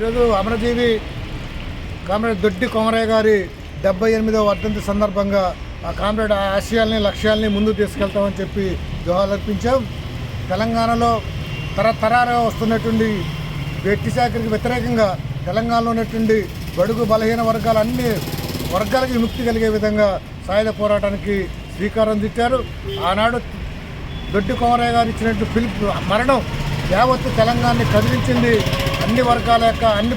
ఈరోజు అమరజీవి కామ్రేడ్ దొడ్డి కొమరయ్య గారి డెబ్బై ఎనిమిదవ వర్ధంతి సందర్భంగా ఆ కామ్రేడ్ ఆశయాల్ని లక్ష్యాల్ని ముందుకు తీసుకెళ్తామని చెప్పి జోహాలు అర్పించాం. తెలంగాణలో తరతరాలుగా వస్తున్నటువంటి వ్యక్తి శాఖకి వ్యతిరేకంగా తెలంగాణలో ఉన్నటువంటి బడుగు బలహీన వర్గాల అన్ని వర్గాలకి విముక్తి కలిగే విధంగా సాయుధ పోరాటానికి శ్రీకారం చుట్టారు. ఆనాడు దొడ్డి కోమరయ్య గారు ఇచ్చినట్టు పిలుపు మరణం యావత్తు తెలంగాణని కదిలించింది. అన్ని వర్గాల యొక్క అన్ని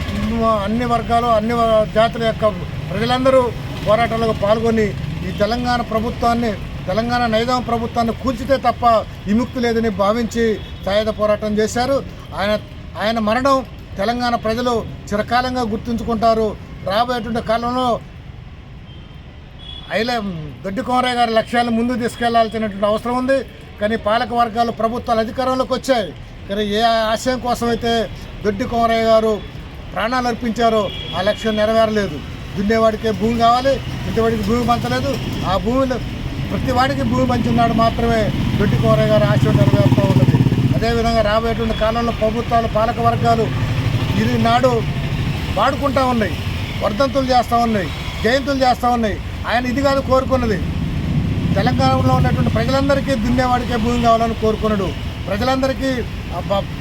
అన్ని వర్గాలు అన్ని వ- జాతుల యొక్క ప్రజలందరూ పోరాటాలకు పాల్గొని ఈ తెలంగాణ ప్రభుత్వాన్ని తెలంగాణ నైదాం ప్రభుత్వాన్ని కూల్చితే తప్ప విముక్తి లేదని భావించి సాయుధ పోరాటం చేశారు. ఆయన ఆయన మరణం తెలంగాణ ప్రజలు చిరకాలంగా గుర్తుంచుకుంటారు. రాబోయేటువంటి కాలంలో అయిలే దొడ్డి కోమరయ్య గారి లక్ష్యాలను ముందు తీసుకెళ్ళాల్సినటువంటి అవసరం ఉంది. కానీ పాలక వర్గాలు ప్రభుత్వాలు అధికారంలోకి వచ్చాయి. కానీ ఏ ఆశయం కోసమైతే దొడ్డి కోమరయ్య గారు ప్రాణాలు అర్పించారో ఆ లక్ష్యం నెరవేరలేదు. దున్నేవాడికే భూమి కావాలి ఇంతవాడికి భూమి పంచలేదు. ఆ భూమిలో ప్రతి వాడికి భూమి పంచినాడు మాత్రమే దొడ్డి కోమరయ్య గారు ఆశయం నెరవేరుతూ ఉన్నది. అదేవిధంగా రాబోయేటువంటి కాలంలో ప్రభుత్వాలు పాలక వర్గాలు ఇది నాడు వాడుకుంటూ ఉన్నాయి వర్ధంతులు చేస్తూ ఉన్నాయి జయంతులు చేస్తూ ఉన్నాయి. ఆయన ఇది కాదు కోరుకున్నది. తెలంగాణలో ఉన్నటువంటి ప్రజలందరికీ దున్నేవాడికే భూమి కావాలని కోరుకున్నాడు. ప్రజలందరికీ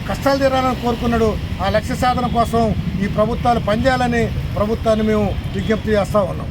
కష్టాలు తీరాలని కోరుకున్నాడు. ఆ లక్ష్య సాధన కోసం ఈ ప్రభుత్వాలు పనిచేయాలని ప్రభుత్వాన్ని మేము విజ్ఞప్తి చేస్తూ ఉన్నాం.